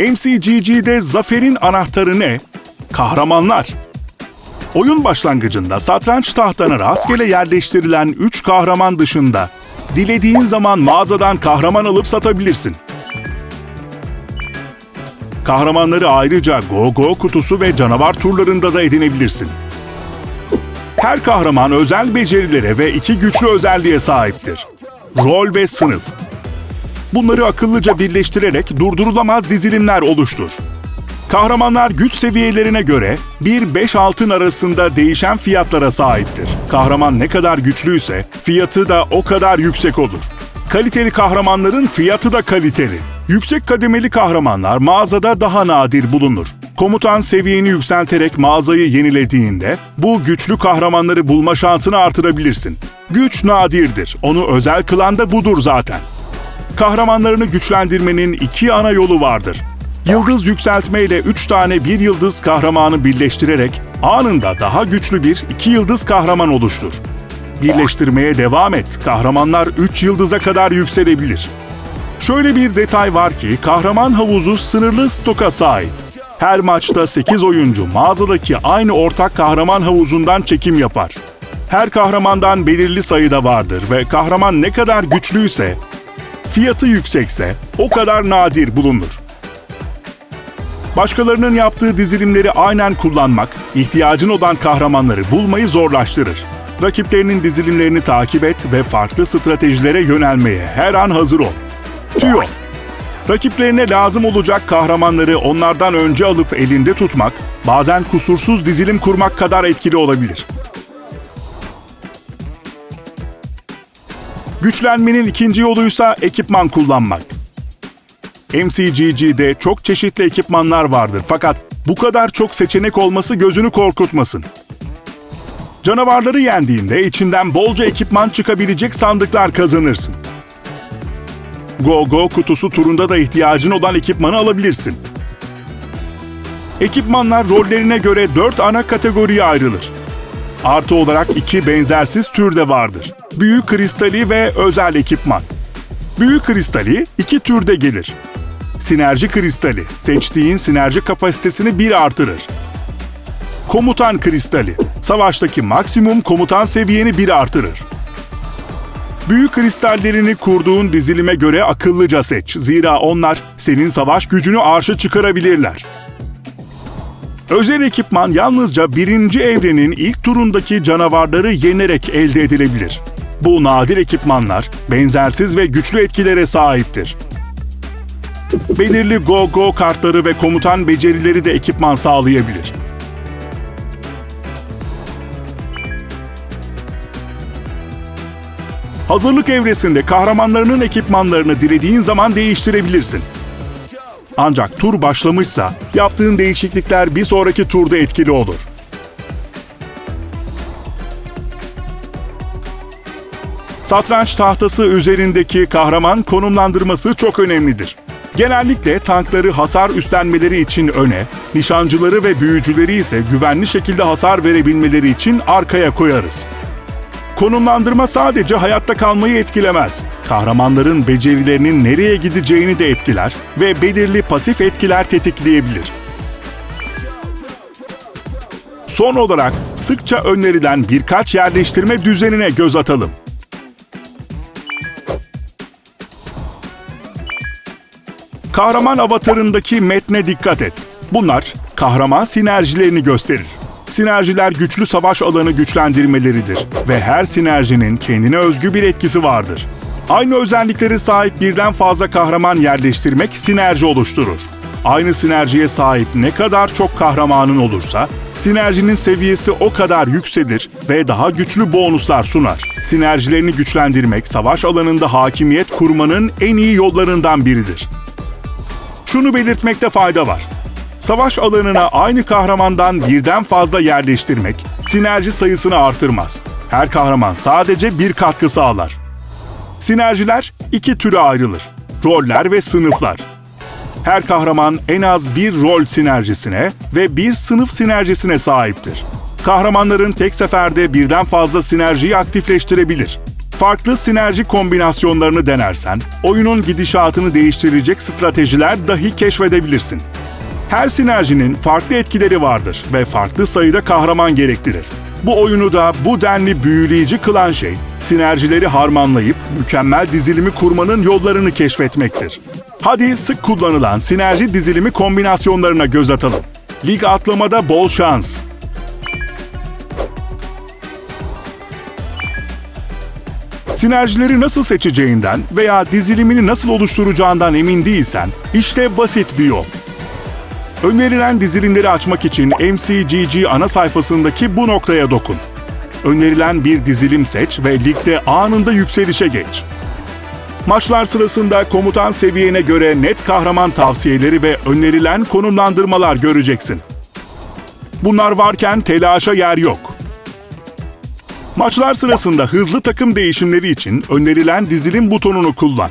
MCGG'de zaferin anahtarı ne? Kahramanlar. Oyun başlangıcında satranç tahtına rastgele yerleştirilen 3 kahraman dışında dilediğin zaman mağazadan kahraman alıp satabilirsin. Kahramanları ayrıca Go-Go kutusu ve canavar turlarında da edinebilirsin. Her kahraman özel becerilere ve iki güçlü özelliğe sahiptir. Rol ve sınıf. Bunları akıllıca birleştirerek durdurulamaz dizilimler oluştur. Kahramanlar güç seviyelerine göre 1-5 altın arasında değişen fiyatlara sahiptir. Kahraman ne kadar güçlüyse fiyatı da o kadar yüksek olur. Kaliteli kahramanların fiyatı da kaliteli. Yüksek kademeli kahramanlar mağazada daha nadir bulunur. Komutan seviyeni yükselterek mağazayı yenilediğinde bu güçlü kahramanları bulma şansını artırabilirsin. Güç nadirdir. Onu özel kılan da budur zaten. Kahramanlarını güçlendirmenin iki ana yolu vardır. Yıldız yükseltme ile 3 tane bir yıldız kahramanı birleştirerek anında daha güçlü bir iki yıldız kahraman oluştur. Birleştirmeye devam et. Kahramanlar 3 yıldıza kadar yükselebilir. Şöyle bir detay var ki kahraman havuzu sınırlı stoka sahip. Her maçta 8 oyuncu mağazadaki aynı ortak kahraman havuzundan çekim yapar. Her kahramandan belirli sayıda vardır ve kahraman ne kadar güçlüyse, fiyatı yüksekse o kadar nadir bulunur. Başkalarının yaptığı dizilimleri aynen kullanmak, ihtiyacın olan kahramanları bulmayı zorlaştırır. Rakiplerinin dizilimlerini takip et ve farklı stratejilere yönelmeye her an hazır ol. Tüyo Rakiplerine lazım olacak kahramanları onlardan önce alıp elinde tutmak, bazen kusursuz dizilim kurmak kadar etkili olabilir. Güçlenmenin ikinci yoluysa ekipman kullanmak. MCGG'de çok çeşitli ekipmanlar vardır fakat bu kadar çok seçenek olması gözünü korkutmasın. Canavarları yendiğinde içinden bolca ekipman çıkabilecek sandıklar kazanırsın. Go-Go kutusu turunda da ihtiyacın olan ekipmanı alabilirsin. Ekipmanlar rollerine göre 4 ana kategoriye ayrılır. Artı olarak iki benzersiz tür de vardır. Büyük kristali ve özel ekipman. Büyük kristali iki türde gelir. Sinerji kristali, seçtiğin sinerji kapasitesini bir artırır. Komutan kristali, savaştaki maksimum komutan seviyeni bir artırır. Büyük kristallerini kurduğun dizilime göre akıllıca seç. Zira onlar senin savaş gücünü arşa çıkarabilirler. Özel ekipman yalnızca birinci evrenin ilk turundaki canavarları yenerek elde edilebilir. Bu nadir ekipmanlar benzersiz ve güçlü etkilere sahiptir. Belirli go-go kartları ve komutan becerileri de ekipman sağlayabilir. Hazırlık evresinde kahramanlarının ekipmanlarını dilediğin zaman değiştirebilirsin. Ancak tur başlamışsa yaptığın değişiklikler bir sonraki turda etkili olur. Satranç tahtası üzerindeki kahraman konumlandırması çok önemlidir. Genellikle tankları hasar üstlenmeleri için öne, nişancıları ve büyücüleri ise güvenli şekilde hasar verebilmeleri için arkaya koyarız. Konumlandırma sadece hayatta kalmayı etkilemez. Kahramanların becerilerinin nereye gideceğini de etkiler ve belirli pasif etkiler tetikleyebilir. Son olarak sıkça önerilen birkaç yerleştirme düzenine göz atalım. Kahraman avatarındaki metne dikkat et. Bunlar kahraman sinerjilerini gösterir. Sinerjiler güçlü savaş alanı güçlendirmeleridir ve her sinerjinin kendine özgü bir etkisi vardır. Aynı özellikleri sahip birden fazla kahraman yerleştirmek sinerji oluşturur. Aynı sinerjiye sahip ne kadar çok kahramanın olursa, sinerjinin seviyesi o kadar yükselir ve daha güçlü bonuslar sunar. Sinerjilerini güçlendirmek, savaş alanında hakimiyet kurmanın en iyi yollarından biridir. Şunu belirtmekte fayda var. Savaş alanına aynı kahramandan birden fazla yerleştirmek sinerji sayısını artırmaz. Her kahraman sadece bir katkı sağlar. Sinerjiler iki türe ayrılır. Roller ve sınıflar. Her kahraman en az bir rol sinerjisine ve bir sınıf sinerjisine sahiptir. Kahramanların tek seferde birden fazla sinerjiyi aktifleştirebilir. Farklı sinerji kombinasyonlarını denersen, oyunun gidişatını değiştirecek stratejiler dahi keşfedebilirsin. Her sinerjinin farklı etkileri vardır ve farklı sayıda kahraman gerektirir. Bu oyunu da bu denli büyüleyici kılan şey, sinerjileri harmanlayıp mükemmel dizilimi kurmanın yollarını keşfetmektir. Hadi sık kullanılan sinerji dizilimi kombinasyonlarına göz atalım. Lig atlamada bol şans. Sinerjileri nasıl seçeceğinden veya dizilimini nasıl oluşturacağından emin değilsen, işte basit bir yol. Önerilen dizilimleri açmak için MCGG ana sayfasındaki bu noktaya dokun. Önerilen bir dizilim seç ve ligde anında yükselişe geç. Maçlar sırasında komutan seviyene göre net kahraman tavsiyeleri ve önerilen konumlandırmalar göreceksin. Bunlar varken telaşa yer yok. Maçlar sırasında hızlı takım değişimleri için önerilen dizilim butonunu kullan.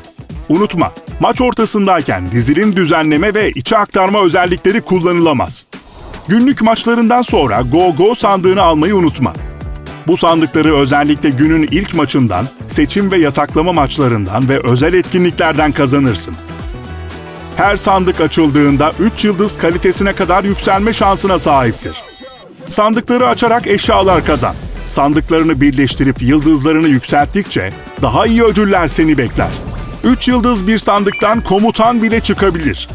Unutma, maç ortasındayken dizilim düzenleme ve içe aktarma özellikleri kullanılamaz. Günlük maçlarından sonra Go Go sandığını almayı unutma. Bu sandıkları özellikle günün ilk maçından, seçim ve yasaklama maçlarından ve özel etkinliklerden kazanırsın. Her sandık açıldığında 3 yıldız kalitesine kadar yükselme şansına sahiptir. Sandıkları açarak eşyalar kazan. Sandıklarını birleştirip yıldızlarını yükselttikçe daha iyi ödüller seni bekler. 3 yıldız bir sandıktan komutan bile çıkabilir.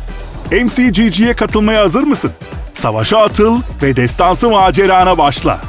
MCGG'ye katılmaya hazır mısın? Savaşa atıl ve destansı macerana başla.